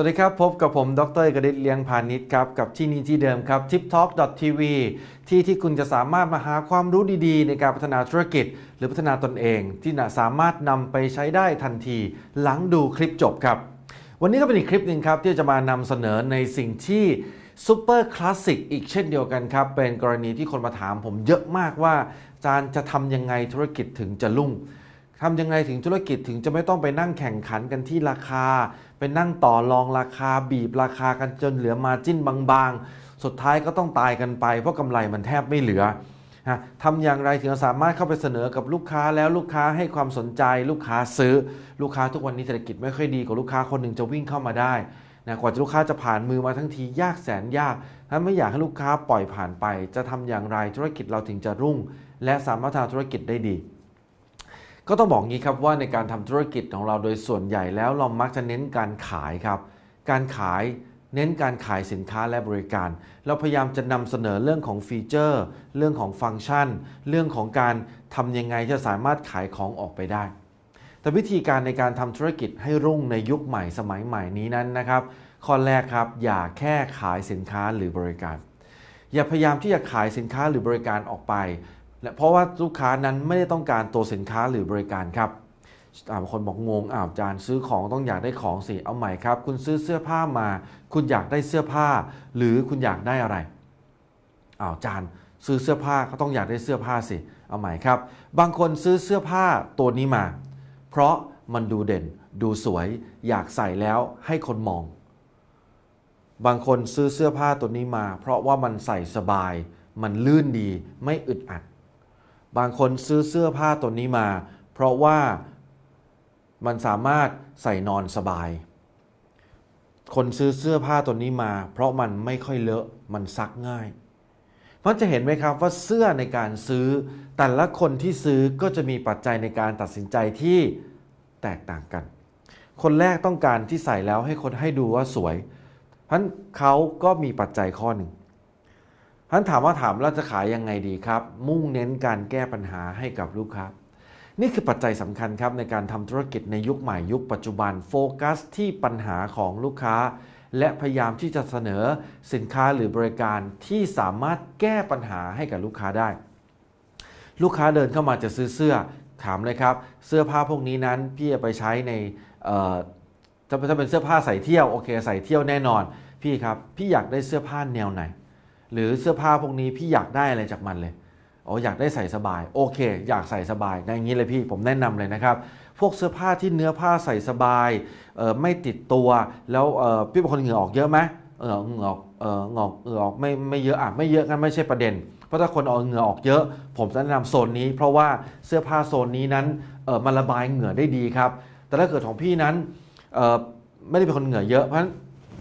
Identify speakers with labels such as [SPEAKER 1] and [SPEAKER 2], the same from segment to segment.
[SPEAKER 1] สวัสดีครับ พบกับผมดรเอกดิษเลียงพาณิชย์ครับ กับที่นี่ที่เดิมครับ tiptalk.tv ที่ที่คุณจะสามารถมาหาความรู้ดีๆ ในการพัฒนาธุรกิจ หรือพัฒนาตนเอง ที่สามารถนำไปใช้ได้ทันที หลังดูคลิปจบครับ วันนี้ก็เป็นอีกคลิปหนึ่งครับ ที่จะมานำเสนอในสิ่งที่ซูเปอร์คลาสสิกอีกเช่นเดียวกันครับ เป็นกรณีที่คนมาถามผมเยอะมากว่าอาจารย์จะทำยังไงธุรกิจถึงจะรุ่ง ทำยังไงถึงธุรกิจถึงจะไม่ต้องไปนั่งแข่งขันกันที่ราคา ไปนั่งต่อรองราคาบีบราคากันจนเหลือมาจิ้นบางๆ สุดท้ายก็ต้องตายกันไป เพราะกำไรมันแทบไม่เหลือฮะทำอย่างไรถึงจะสามารถเข้าไปเสนอกับลูกค้าแล้วลูกค้าให้ความสนใจ ลูกค้าซื้อ ลูกค้าทุกวันนี้เศรษฐกิจไม่ค่อยดีกว่าลูกค้าคนหนึ่งจะวิ่งเข้ามาได้นะกว่าจะลูกค้าจะผ่านมือมาทั้งทียากแสนยากถ้าไม่อยากให้ลูกค้าปล่อยผ่านไป จะทำอย่างไรธุรกิจเราถึงจะรุ่ง และสามารถทำธุรกิจได้ดี ก็ต้องบอกงี้ครับว่าในการทำธุรกิจของเราโดยส่วนใหญ่แล้วเรามักจะเน้นการขายครับ การขายเน้นการขายสินค้าและบริการ เราพยายามจะนำเสนอเรื่องของฟีเจอร์ เรื่องของฟังก์ชัน เรื่องของการทำยังไงจะสามารถขายของออกไปได้ แต่วิธีการในการทำธุรกิจให้รุ่งในยุคใหม่สมัยใหม่นี้นั้นนะครับข้อแรกครับอย่าแค่ขายสินค้าหรือบริการ อย่าพยายามที่จะขายสินค้าหรือบริการออกไป และเพราะว่าลูกค้านั้นไม่ได้ต้องการตัวสินค้าหรือบริการครับบางคนบอกงงอ้าวจารย์ซื้อของต้องอยากได้ของสิเอาใหม่ครับ คุณซื้อเสื้อผ้ามา คุณอยากได้เสื้อผ้า หรือคุณอยากได้อะไรอ้าวจารย์ซื้อเสื้อผ้าก็ต้องอยากได้เสื้อผ้าสิเอาใหม่ครับ บางคนซื้อเสื้อผ้าตัวนี้มา เพราะมันดูเด่น ดูสวย อยากใส่แล้วให้คนมอง บางคนซื้อเสื้อผ้าตัวนี้มา เพราะว่ามันใส่สบาย มันลื่นดีไม่อึดอัด บางคนซื้อเสื้อผ้าตัวนี้มา เพราะว่ามันสามารถใส่นอนสบาย คนซื้อเสื้อผ้าตัวนี้มา เพราะมันไม่ค่อยเลอะมันซักง่าย เพราะจะเห็นไหมครับว่าเสื้อในการซื้อ แต่ละคนที่ซื้อก็จะมีปัจจัยในการตัดสินใจที่แตกต่างกัน คนแรกต้องการที่ใส่แล้วให้คนให้ดูว่าสวยเพราะเขาก็มีปัจจัยข้อหนึ่ง ท่านถามว่าถามเราจะขายยังไงดีครับ มุ่งเน้นการแก้ปัญหาให้กับลูกค้า นี่คือปัจจัยสำคัญครับในการทำธุรกิจในยุคใหม่ยุคปัจจุบันโฟกัสที่ปัญหาของลูกค้า และพยายามที่จะเสนอสินค้าหรือบริการที่สามารถแก้ปัญหาให้กับลูกค้าได้ ลูกค้าเดินเข้ามาจะซื้อเสื้อถามเลยครับ เสื้อผ้าพวกนี้นั้นพี่จะไปใช้ในถ้าเป็นเสื้อผ้าใส่เที่ยวโอเคใส่เที่ยวแน่นอน พี่ครับพี่อยากได้เสื้อผ้าแนวไหน หรือเสื้อผ้าพวกนี้พี่อยากได้อะไรจากมันเลยอ๋ออยากได้ใส่สบายโอเค อยากใส่สบายอย่างนี้เลยพี่ผมแนะนำเลยนะครับ พวกเสื้อผ้าที่เนื้อผ้าใส่สบายไม่ติดตัวแล้วพี่เป็นคนเหงื่อออกเยอะไหมเออเหงื่อออกเออเหงื่อออกเหงื่อออกไม่ไม่เยอะอะไม่เยอะกันไม่ใช่ประเด็น เพราะถ้าคนเอาเหงื่อออกเยอะ ผมจะแนะนำโซนนี้ เพราะว่าเสื้อผ้าโซนนี้นั้นเออมันระบายเหงื่อได้ดีครับ แต่ถ้าเกิดของพี่นั้นเออไม่ได้เป็นคนเหงื่อเยอะเพราะฉะนั้น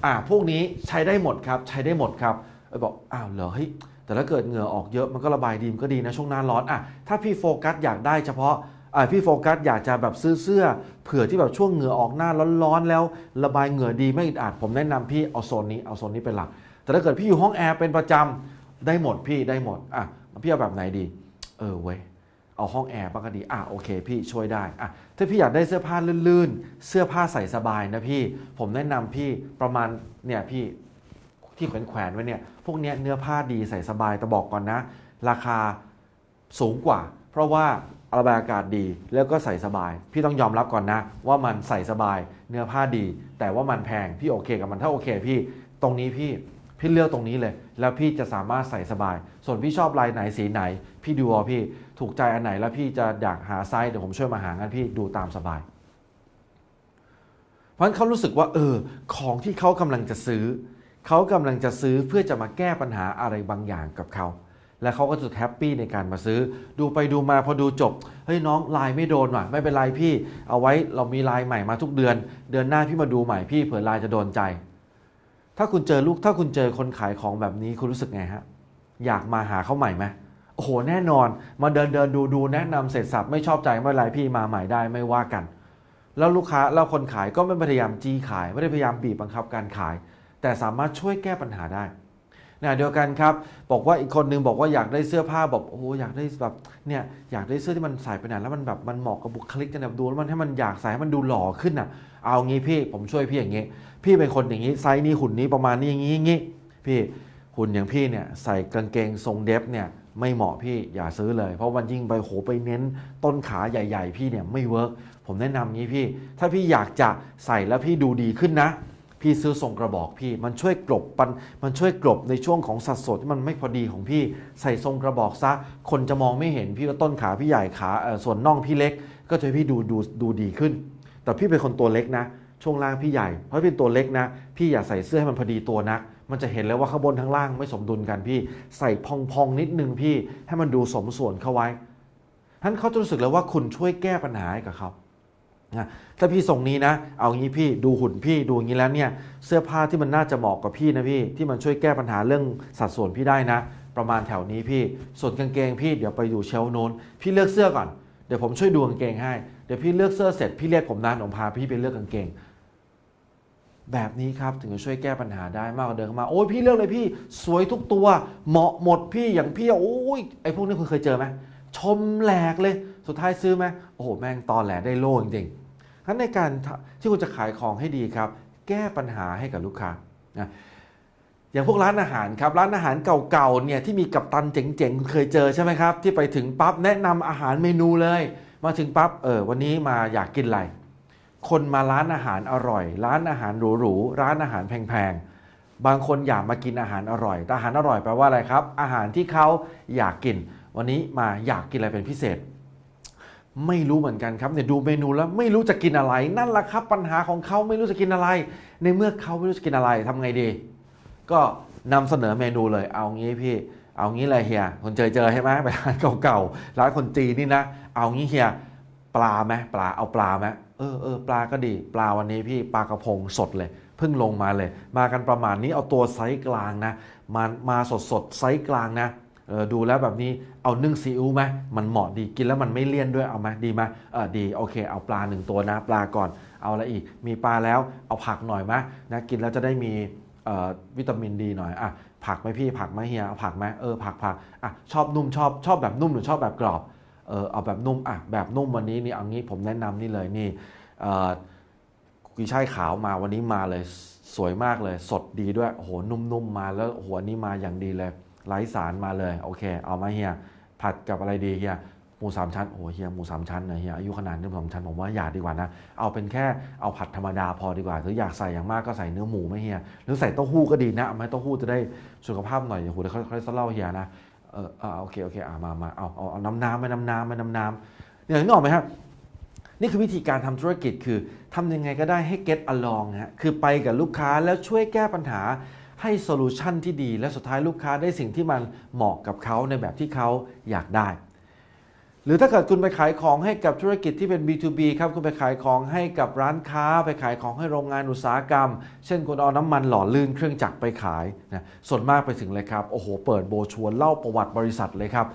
[SPEAKER 1] อ่าพวกนี้ใช้ได้หมดครับใช้ได้หมดครับ บอกอ้าวเหรอเฮ้ยแต่ถ้าเกิดเหงื่อออกเยอะมันก็ระบายดีมันก็ดีนะช่วงหน้าร้อนอะถ้าพี่โฟกัสอยากได้เฉพาะอะพี่โฟกัสอยากจะแบบซื้อเสื้อเผื่อที่แบบช่วงเหงื่อออกหน้าร้อนๆแล้ว ระบายเหงื่อดีไม่อึดอัดผมแนะนำพี่เอาโซนนี้เอาโซนนี้เป็นหลัก แต่ถ้าเกิดพี่อยู่ห้องแอร์เป็นประจำได้หมดพี่ได้หมดอะพี่เอาแบบไหนดี เออเว้ยเอาห้องแอร์บ้างก็ดีอะโอเคพี่ช่วยได้อะถ้าพี่อยากได้เสื้อผ้าลื่นๆ เสื้อผ้าใส่สบายนะพี่ ผมแนะนำพี่ประมาณเนี่ยพี่ ที่แขวนๆไว้เนี่ยพวกนี้เนื้อผ้าดีใส่สบายแต่บอกก่อนนะ ราคาสูงกว่า เพราะว่าระบายอากาศดีแล้วก็ใส่สบาย พี่ต้องยอมรับก่อนนะ ว่ามันใส่สบายเนื้อผ้าดี แต่ว่ามันแพงพี่โอเคกับมันถ้าโอเคพี่ตรงนี้พี่พี่เลือกตรงนี้เลย แล้วพี่จะสามารถใส่สบาย ส่วนพี่ชอบลายไหนสีไหน พี่ดูเอาพี่ถูกใจอันไหนแล้วพี่จะอยากหาไซส์เดี๋ยวผมช่วยมาหางั้นพี่ดูตามสบาย เพราะฉะนั้นเขารู้สึกว่า เออ ของที่เขากำลังจะซื้อ เขากำลังจะซื้อเพื่อจะมาแก้ปัญหาอะไรบางอย่างกับเขา และเขาก็จะแฮปปี้ในการมาซื้อ ดูไปดูมาพอดูจบ เฮ้ยน้องลายไม่โดนว่ะไม่เป็นไรพี่ เอาไว้เรามีลายใหม่มาทุกเดือน เดือนหน้าพี่มาดูใหม่พี่เผื่อลายจะโดนใจ ถ้าคุณเจอลูกถ้าคุณเจอคนขายของแบบนี้คุณรู้สึกไงฮะ อยากมาหาเขาใหม่ไหมโอ้โหแน่นอน มาเดินเดินดูดูแนะนำเสร็จสับไม่ชอบใจไม่เป็นไรพี่มาใหม่ได้ไม่ว่ากัน แล้วลูกค้าแล้วคนขายก็ไม่พยายามจี้ขาย ไม่ได้พยายามบีบบังคับการขาย แต่สามารถช่วยแก้ปัญหาได้นะเดียวกันครับ บอกว่าอีกคนนึงบอกว่าอยากได้เสื้อผ้าแบบโอ้โหอยากได้แบบเนี่ยอยากได้เสื้อที่มันใส่ไปไหนแล้วมันแบบมันเหมาะกับบุคลิกกันแบบดูแล้วมันให้มันอยากใส่ให้มันดูหล่อขึ้นอะ เอางี้พี่ผมช่วยพี่อย่างงี้ พี่เป็นคนอย่างนี้ไซส์นี้หุ่นนี้ประมาณนี้อย่างนี้อย่างนี้พี่หุ่นอย่างพี่เนี่ยใส่กางเกงทรงเดฟเนี่ยไม่เหมาะพี่อย่าซื้อเลย เพราะวันยิ่งไปโหไปเน้นต้นขาใหญ่ ๆ พี่เนี่ยไม่เวิร์กผมแนะนำงี้พี่ ถ้าพี่อยากจะใส่แล้วพี่ดูดีขึ้นนะ พี่ซื้อทรงกระบอกพี่ มันช่วยกลบมันมันช่วยกลบในช่วงของสัดส่วนที่มันไม่พอดีของพี่ใส่ทรงกระบอกซะ คนจะมองไม่เห็นพี่ว่าต้นขาพี่ใหญ่ขาส่วนน่องพี่เล็ก ก็จะพี่ดูดูดูดีขึ้น แต่พี่เป็นคนตัวเล็กนะ ช่วงล่างพี่ใหญ่ เพราะเป็นตัวเล็กนะ พี่อย่าใส่เสื้อให้มันพอดีตัวนัก มันจะเห็นแล้วว่าข้างบนข้างล่างไม่สมดุลกันพี่ ใส่พองๆนิดนึงพี่ให้มันดูสมส่วนเข้าไว้ท่านเขาจะรู้สึกเลยว่าคุณช่วยแก้ปัญหาให้กับเขา นะถ้าพี่ส่งนี้นะ เอางี้พี่ดูหุ่นพี่ดูอย่างนี้แล้วเนี่ย เสื้อผ้าที่มันน่าจะเหมาะกับพี่นะพี่ ที่มันช่วยแก้ปัญหาเรื่องสัดส่วนพี่ได้นะ ประมาณแถวนี้พี่ ส่วนกางเกงพี่เดี๋ยวไปดูเชลโน้น พี่เลือกเสื้อก่อน เดี๋ยวผมช่วยดูกางเกงให้ เดี๋ยวพี่เลือกเสื้อเสร็จพี่เรียกผมนะผมพาพี่ไปเลือกกางเกง แบบนี้ครับถึงจะช่วยแก้ปัญหาได้มากกว่าเดิมมา โอ้ยพี่เลือกเลยพี่ สวยทุกตัว เหมาะหมดพี่อย่างพี่ โอ้ยไอ้พวกนี้คุณเคยเจอไหม ชมแหลกเลย สุดท้ายซื้อไหมโอ้โห แม่งตอนแหลได้โล่จริงๆงั้นในการที่คุณจะขายของให้ดีครับ แก้ปัญหาให้กับลูกค้านะอย่างพวกร้านอาหารครับร้านอาหารเก่าๆเนี่ยที่มีกัปตันเจ๋งๆเคยเจอใช่ไหมครับ ที่ไปถึงปั๊บแนะนำอาหารเมนูเลย มาถึงปั๊บเออวันนี้มาอยากกินอะไรคนมาร้านอาหารอร่อย ร้านอาหารหรูๆร้านอาหารแพงๆบางคนอยากมากินอาหารอร่อยแต่อาหารอร่อยแปลว่าอะไรครับ อาหารที่เขาอยากกิน วันนี้มาอยากกินอะไรเป็นพิเศษ ไม่รู้เหมือนกันครับเนี่ยดูเมนูแล้วไม่รู้จะกินอะไร นั่นแหละครับปัญหาของเขาไม่รู้จะกินอะไร ในเมื่อเขาไม่รู้จะกินอะไรทำไงดี ก็นำเสนอเมนูเลยเอางี้พี่เอางี้เลยเฮียคนเจอเจอใช่ไหมไปร้านเก่าๆร้านคนจีนนี่นะ เอางี้เฮียปลาไหมปลาเอาปลาไหมเออเออปลาก็ดี ปลาวันนี้พี่ปลากระพงสดเลยเพิ่งลงมาเลย มากันประมาณนี้เอาตัวไซส์กลางนะ มามาสดสดไซส์กลางนะ ดูแล้วแบบนี้เอานึ่งซีอิ๊วไหมมันเหมาะดีกินแล้วมันไม่เลี่ยนด้วยเอาไหมดีไหมเออดีโอเค เอาปลาหนึ่งตัวนะปลาก่อนเอาอะไรอีก มีปลาแล้วเอาผักหน่อยไหมนะกินแล้วจะได้มีวิตามินดีหน่อยอะผักไหมพี่ผักไหมเฮียเอาผักไหมเออผักผักอะชอบนุ่มชอบชอบแบบนุ่มหรือชอบแบบกรอบเออเอาแบบนุ่มอะแบบนุ่มวันนี้นี่เอางี้ผมแนะนำนี่เลยนี่กุยช่ายขาวมาวันนี้มาเลยสวยมากเลย สดดีด้วยโอ้โหนุ่มๆมาแล้วโอ้โหอันนี้มาอย่างดีเลย ไร้สารมาเลย โอเค เอามาเฮีย ผัดกับอะไรดีเฮียหมูสามชั้นโอ้โหเฮียหมูสามชั้นนะเฮียอายุขนาดนี้หมูสามชั้นผมว่าอย่าดีกว่านะเอาเป็นแค่เอาผัดธรรมดาพอดีกว่าหรืออยากใส่อย่างมากก็ใส่เนื้อหมูไม่เฮียหรือใส่เต้าหู้ก็ดีนะเอาไหมเต้าหู้จะได้สุขภาพหน่อยโอ้โหเดี๋ยวเขาเขาจะเล่าเฮียนะเออโอเคโอเคอ่ามามาเอาเอาเอาน้ำน้ำไหมน้ำน้ำไหมน้ำน้ำอย่างนี้ออกไหมครับนี่คือวิธีการทำธุรกิจคือทำยังไงก็ได้ให้ get along ฮะคือไปกับลูกค้าแล้วช่วยแก้ปัญหา ให้โซลูชันที่ดี และสุดท้ายลูกค้าได้สิ่งที่มันเหมาะกับเขาในแบบที่เขาอยากได้ หรือถ้าเกิดคุณไปขายของให้กับธุรกิจที่เป็น B2B ครับคุณไปขายของให้กับร้านค้า ไปขายของให้โรงงานอุตสาหกรรม เช่นคุณเอาน้ำมันหล่อลื่นเครื่องจักรไปขายนะส่วนมากไปถึงเลยครับโอ้โหเปิดโบชวร์เล่าประวัติบริษัทเลยครับ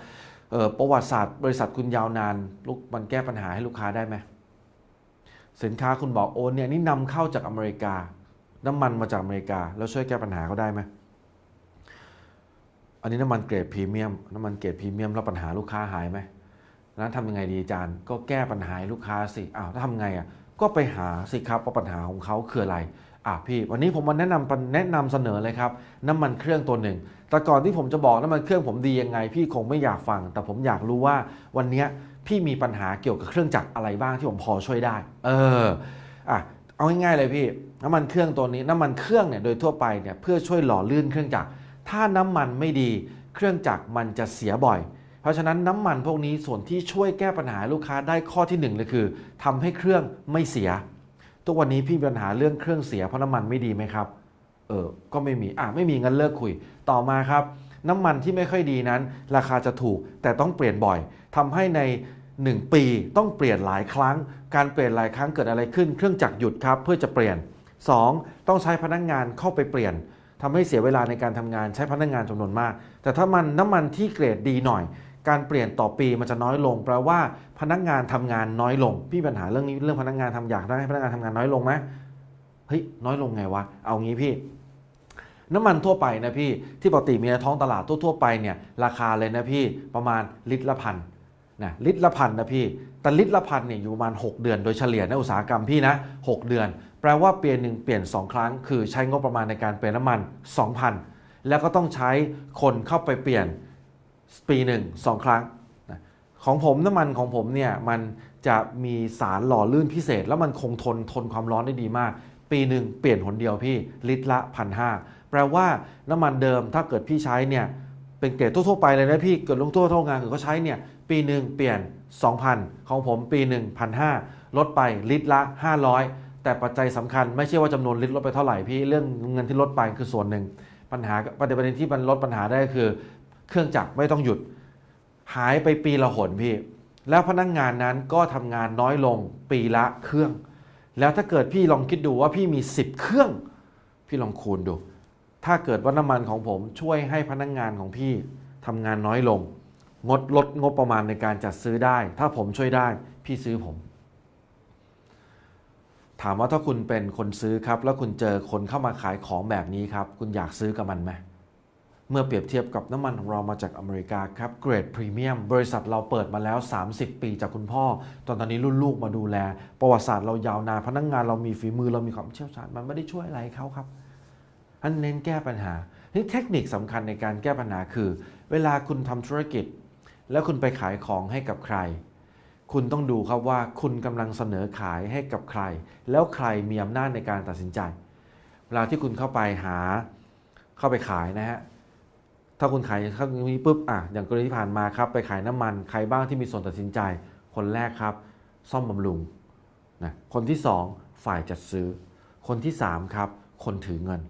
[SPEAKER 1] ออประวัติศาสตร์บริษัทคุณยาวนานลูกมันแก้ปัญหาให้ลูกค้าได้ไหมสินค้าคุณบอกโอนเนี่ยนี่นำเข้าจากอเมริกา น้ำมันมาจากอเมริกา แล้วช่วยแก้ปัญหาเขาได้ไหมอันนี้น้ำมันเกรดพรีเมียมน้ำมันเกรดพรีเมียมแล้วปัญหาลูกค้าหายไหมนั้นทำยังไงดีอาจารย์ ก็แก้ปัญหาลูกค้าสิอ้าวถ้าทำไงอะก็ไปหาสิครับว่าปัญหาของเขาคืออะไรอะพี่ วันนี้ผมมาแนะนำแนะนำเสนอเลยครับ น้ำมันเครื่องตัวหนึ่ง แต่ก่อนที่ผมจะบอกน้ำมันเครื่องผมดียังไง พี่คงไม่อยากฟัง แต่ผมอยากรู้ว่าวันนี้พี่มีปัญหาเกี่ยวกับเครื่องจักรอะไรบ้างที่ผมพอช่วยได้ เอออะเอาง่ายๆเลยพี่ น้ำมันเครื่องตัวนี้น้ำมันเครื่องเนี่ยโดยทั่วไปเนี่ยเพื่อช่วยหล่อลื่นเครื่องจักร ถ้าน้ำมันไม่ดีเครื่องจักรมันจะเสียบ่อย เพราะฉะนั้นน้ำมันพวกนี้ส่วนที่ช่วยแก้ปัญหาลูกค้าได้ข้อที่หนึ่งเลยคือทำให้เครื่องไม่เสีย ทุกวันนี้พี่มีปัญหาเรื่องเครื่องเสียเพราะน้ำมันไม่ดีไหมครับ เออ ก็ไม่มี อะไม่มีงั้นเลิกคุย ต่อมาครับ น้ำมันที่ไม่ค่อยดีนั้น ราคาจะถูกแต่ต้องเปลี่ยนบ่อยทำให้ใน1ปีต้องเปลี่ยนหลายครั้ง การเปลี่ยนหลายครั้งเกิดอะไรขึ้น เครื่องจักรหยุดครับ เพื่อจะเปลี่ยน 2. ต้องใช้พนักงงานเข้าไปเปลี่ยนทำให้เสียเวลาในการทำงานใช้พนักงงานจำนวนมาก แต่ถ้ามันน้ำมันที่เกรดดีหน่อย การเปลี่ยนต่อปีมันจะน้อยลงแปลว่าพนักงานทำงานน้อยลงพี่ปัญหาเรื่องนี้เรื่องพนักงานทำอยากให้พนักงานทำงานน้อยลงไหมเฮ้ยน้อยลงไงวะเอางี้พี่น้ำมันทั่วไปนะพี่ที่ปกติมีในท้องตลาดทั่วๆไปเนี่ยราคาเลยนะพี่ประมาณลิตรละพันนะลิตรละพันนะพี่แต่ลิตรละพันเนี่ยอยู่ประมาณ 6 เดือนโดยเฉลี่ยในอุตสาหกรรมพี่นะ 6 เดือน แปลว่าเปลี่ยนหนึ่งเปลี่ยน 2 ครั้ง คือใช้งบประมาณในการเปลี่ยนน้ำมัน 2,000 แล้วก็ต้องใช้คนเข้าไปเปลี่ยนปีหนึ่งสองครั้งของผมน้ำมันของผมเนี่ยมันจะมีสารหล่อลื่นพิเศษ แล้วมันคงทนทนความร้อนได้ดีมาก ปีหนึ่งเปลี่ยนหนเดียวพี่ลิตรละพันห้าแปลว่าน้ำมันเดิมถ้าเกิดพี่ใช้เนี่ยเป็นเกรดทั่วๆไปเลยนะพี่เกิดลงทั่วทั่วงานคือเขาใช้เนี่ยปีหนึ่งเปลี่ยน 2,000 ของผมปีหนึ่งพันห้าลดไปลิตรละ 500 แต่ปัจจัยสำคัญไม่ใช่ว่าจำนวนลิตรลดไปเท่าไหร่พี่เรื่องเงินที่ลดไปคือส่วนหนึ่ง ปัญหาประเด็นที่มันลดปัญหาได้คือ เครื่องจักรไม่ต้องหยุด หายไปปีละหนพี่ แล้วพนักงงานนั้นก็ทำงานน้อยลงปีละเครื่อง แล้วถ้าเกิดพี่ลองคิดดูว่าพี่มี 10 เครื่อง พี่ลองคูณดู ถ้าเกิดว่าน้ำมันของผมช่วยให้พนักงงานของพี่ทำงานน้อยลง งดลดงบประมาณในการจัดซื้อได้ ถ้าผมช่วยได้ พี่ซื้อผม ถามว่าถ้าคุณเป็นคนซื้อครับ แล้วคุณเจอคนเข้ามาขายของแบบนี้ครับ คุณอยากซื้อกับมันไหมเมื่อเปรียบเทียบกับน้ำมันของเรามาจากอเมริกาครับเกรดพรีเมียมบริษัทเราเปิดมาแล้ว 30 ปีจากคุณพ่อ ตอนตอนนี้รุ่นลูกมาดูแล ประวัติศาสตร์เรายาวนานพนักงงานเรามีฝีมือเรามีความเชี่ยวชาญมันไม่ได้ช่วยอะไรเขาครับอันเน้นแก้ปัญหาที่เทคนิคสำคัญในการแก้ปัญหาคือ เวลาคุณทำธุรกิจ แล้วคุณไปขายของให้กับใคร คุณต้องดูครับว่าคุณกำลังเสนอขายให้กับใคร แล้วใครมีอำนาจในการตัดสินใจ เวลาที่คุณเข้าไปหาเข้าไปขายนะฮะถ้าคุณขายเข้าตรงนี้ปุ๊บอะอย่างกรณีที่ผ่านมาครับไปขายน้ำมันใครบ้างที่มีส่วนตัดสินใจ คนแรกครับ ซ่อมบำรุงนะคนที่สองฝ่ายจัดซื้อ คนที่สามครับคนถือเงิน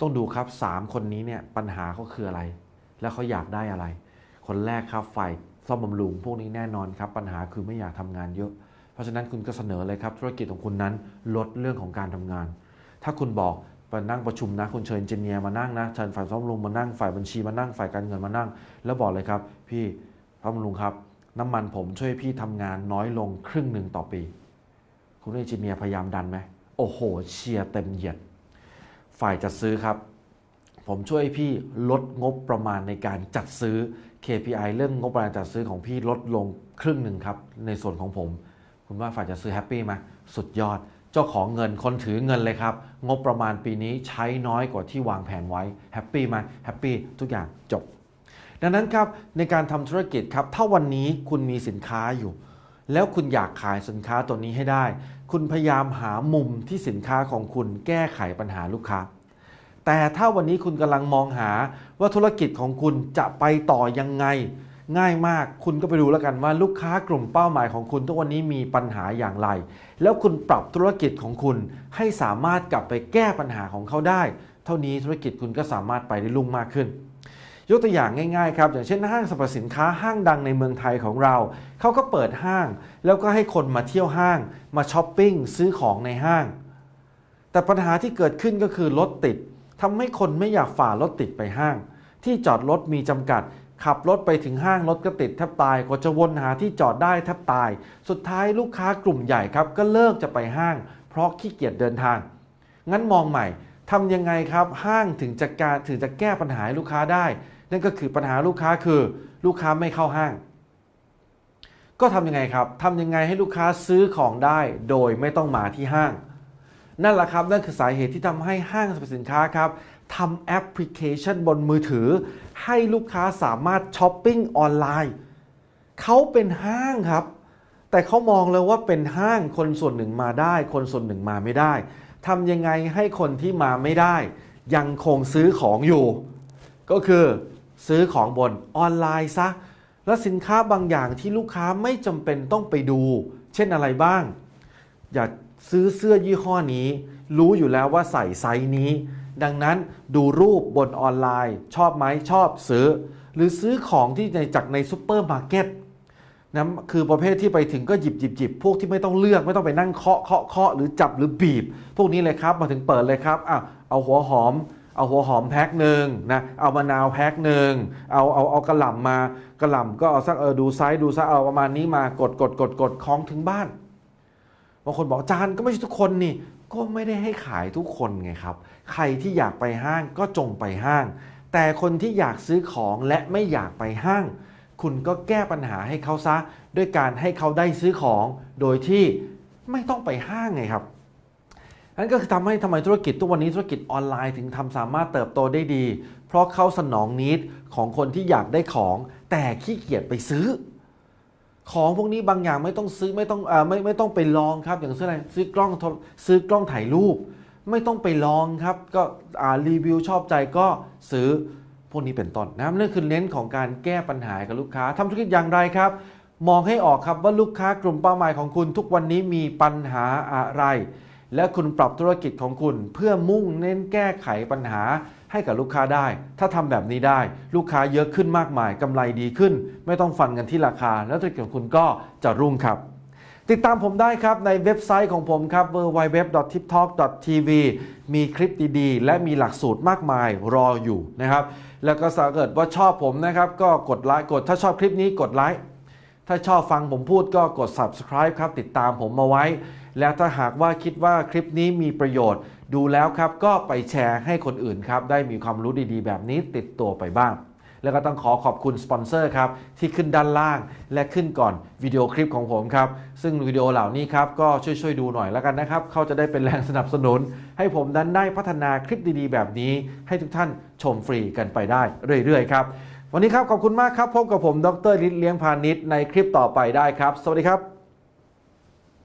[SPEAKER 1] ต้องดูครับสามคนนี้เนี่ยปัญหาเขาคืออะไร แล้วเขาอยากได้อะไร คนแรกครับฝ่าย ซ่อมบำรุงพวกนี้แน่นอนครับ ปัญหาคือไม่อยากทำงานเยอะ เพราะฉะนั้นคุณก็เสนอเลยครับ ธุรกิจของคุณนั้นลดเรื่องของการทำงาน ถ้าคุณบอกไปนั่งประชุมนะคุณเชิญเอนจิเนียร์มานั่งนะเชิญฝ่ายซ่อมบำรุงมานั่งฝ่ายบัญชีมานั่งฝ่ายการเงินมานั่ง แล้วบอกเลยครับ พี่ซ่อมบำรุงครับน้ำมันผมช่วยพี่ทำงานน้อยลงครึ่งหนึ่งต่อปี คุณเอนจิเนียร์พยายามดันไหมโอ้โห เชียร์เต็มเหยียด ฝ่ายจัดซื้อครับ ผมช่วยพี่ลดงบประมาณในการจัดซื้อ KPI เรื่องงบประมาณจัดซื้อของพี่ลดลงครึ่งหนึ่งครับ ในส่วนของผม คุณว่าฝ่ายจัดซื้อแฮปปี้ไหมสุดยอด เจ้าของเงินคนถือเงินเลยครับ งบประมาณปีนี้ใช้น้อยกว่าที่วางแผนไว้แฮปปี้ไหมแฮปปี้ทุกอย่างจบ ดังนั้นครับในการทำธุรกิจครับ ถ้าวันนี้คุณมีสินค้าอยู่ แล้วคุณอยากขายสินค้าตัวนี้ให้ได้ คุณพยายามหามุมที่สินค้าของคุณแก้ไขปัญหาลูกค้า แต่ถ้าวันนี้คุณกำลังมองหาว่าธุรกิจของคุณจะไปต่อยังไง ง่ายมากคุณก็ไปดูแล้วกันว่าลูกค้ากลุ่มเป้าหมายของคุณทุกวันนี้มีปัญหาอย่างไร แล้วคุณปรับธุรกิจของคุณให้สามารถกลับไปแก้ปัญหาของเขาได้ เท่านี้ธุรกิจคุณก็สามารถไปได้ลุ่งมากขึ้นยกตัวอย่างง่ายๆครับ อย่างเช่นห้างสรรพสินค้าห้างดังในเมืองไทยของเรา เขาก็เปิดห้าง แล้วก็ให้คนมาเที่ยวห้าง มาช้อปปิ้งซื้อของในห้าง แต่ปัญหาที่เกิดขึ้นก็คือรถติด ทำให้คนไม่อยากฝ่ารถติดไปห้าง ที่จอดรถมีจำกัด ขับรถไปถึงห้างรถก็ติดแทบตายกว่าจะวนหาที่จอดได้แทบตาย สุดท้ายลูกค้ากลุ่มใหญ่ครับก็เลิกจะไปห้าง เพราะขี้เกียจเดินทาง งั้นมองใหม่ทำยังไงครับห้างถึงจะการถึงจะแก้ปัญหาลูกค้าได้ นั่นก็คือปัญหาลูกค้าคือ ลูกค้าไม่เข้าห้าง ก็ทำยังไงครับทำยังไงให้ลูกค้าซื้อของได้ โดยไม่ต้องมาที่ห้าง นั่นแหละครับ นั่นคือสาเหตุที่ทำให้ห้างสรรพสินค้าครับทำแอปพลิเคชันบนมือถือ ให้ลูกค้าสามารถช้อปปิ้งออนไลน์เขาเป็นห้างครับ แต่เขามองเลยว่าเป็นห้างคนส่วนหนึ่งมาได้ คนส่วนหนึ่งมาไม่ได้ทำยังไงให้คนที่มาไม่ได้ ยังคงซื้อของอยู่ ก็คือซื้อของบนออนไลน์ซะและสินค้าบางอย่างที่ลูกค้าไม่จำเป็นต้องไปดู เช่นอะไรบ้าง อยาก ซื้อเสื้อยี่ห้อนี้ รู้อยู่แล้วว่าใส่ไซส์นี้ ดังนั้นดูรูปบนออนไลน์ ชอบไหมชอบซื้อ หรือซื้อของที่ในจากในซูเปอร์มาร์เก็ตนะคือประเภทที่ไปถึงก็หยิบหยิบหยิบพวกที่ไม่ต้องเลือกไม่ต้องไปนั่งเคาะเคาะเคาะหรือจับหรือบีบ พวกนี้เลยครับมาถึงเปิดเลยครับอะเอาหัวหอม เอาหัวหอมแพ็คหนึ่งนะเอามะนาวแพ็คหนึ่งเอาเอาเอากระหล่ำมากระหล่ำก็เอาสักเออดูไซส์ดูไซส์เอาประมาณนี้มากดกดกดกดของถึงบ้าน บางคนบอกจารย์ก็ไม่ใช่ทุกคนนี่ ก็ไม่ได้ให้ขายทุกคนไงครับ ใครที่อยากไปห้างก็จงไปห้าง แต่คนที่อยากซื้อของและไม่อยากไปห้าง คุณก็แก้ปัญหาให้เขาซะ ด้วยการให้เขาได้ซื้อของโดยที่ไม่ต้องไปห้างไงครับนั่นก็คือทำให้ทำไมธุรกิจทุกวันนี้ธุรกิจออนไลน์ถึงทำสามารถเติบโตได้ดี เพราะเขาสนองนิดของคนที่อยากได้ของ แต่ขี้เกียจไปซื้อ ของพวกนี้บางอย่างไม่ต้องซื้อไม่ต้องอ่อไม่ไม่ต้องไปลองครับ อย่างเช่นอะไรซื้อกล้องซื้อกล้องถ่ายรูป ไม่ต้องไปลองครับ ก็อ่ารีวิวชอบใจก็ซื้อพวกนี้เป็นต้นนะนั่นคือเน้นของการแก้ปัญหากับลูกค้าทำธุรกิจอย่างไรครับ มองให้ออกครับว่าลูกค้ากลุ่มเป้าหมายของคุณทุกวันนี้มีปัญหาอะไร และคุณปรับธุรกิจของคุณเพื่อมุ่งเน้นแก้ไขปัญหา ให้กับลูกค้าได้ ถ้าทำแบบนี้ได้ลูกค้าเยอะขึ้นมากมายกำไรดีขึ้น ไม่ต้องฟันกันที่ราคา แล้วธุรกิจของคุณก็จะรุ่งครับ ติดตามผมได้ครับในเว็บไซต์ของผมครับ www.tiptalk.tv มีคลิปดีๆ และมีหลักสูตรมากมายรออยู่นะครับ แล้วก็ถ้าเกิดว่าชอบผมนะครับ ก็กดไลค์กดถ้าชอบคลิปนี้กดไลค์ถ้าชอบฟังผมพูดก็กด subscribe ครับ ติดตามผมมาไว้ แล้วถ้าหากว่าคิดว่าคลิปนี้มีประโยชน์ ดูแล้วครับก็ไปแชร์ให้คนอื่นครับได้มีความรู้ดีๆ แบบนี้ติดตัวไปบ้าง แล้วก็ต้องขอขอบคุณสปอนเซอร์ครับที่ขึ้นด้านล่างและขึ้นก่อนวิดีโอคลิปของผมครับ ซึ่งวิดีโอเหล่านี้ครับก็ช่วยๆดูหน่อยแล้วกันนะครับ เขาจะได้เป็นแรงสนับสนุน ให้ผมนั้นได้พัฒนาคลิปดีๆ แบบนี้ ให้ทุกท่านชมฟรีกันไปได้เรื่อยๆครับวันนี้ครับขอบคุณมากครับพบกับผมดรฤทธิ์เลี้ยงพาณิชย์ในคลิปต่อไปได้ครับ สวัสดีครับ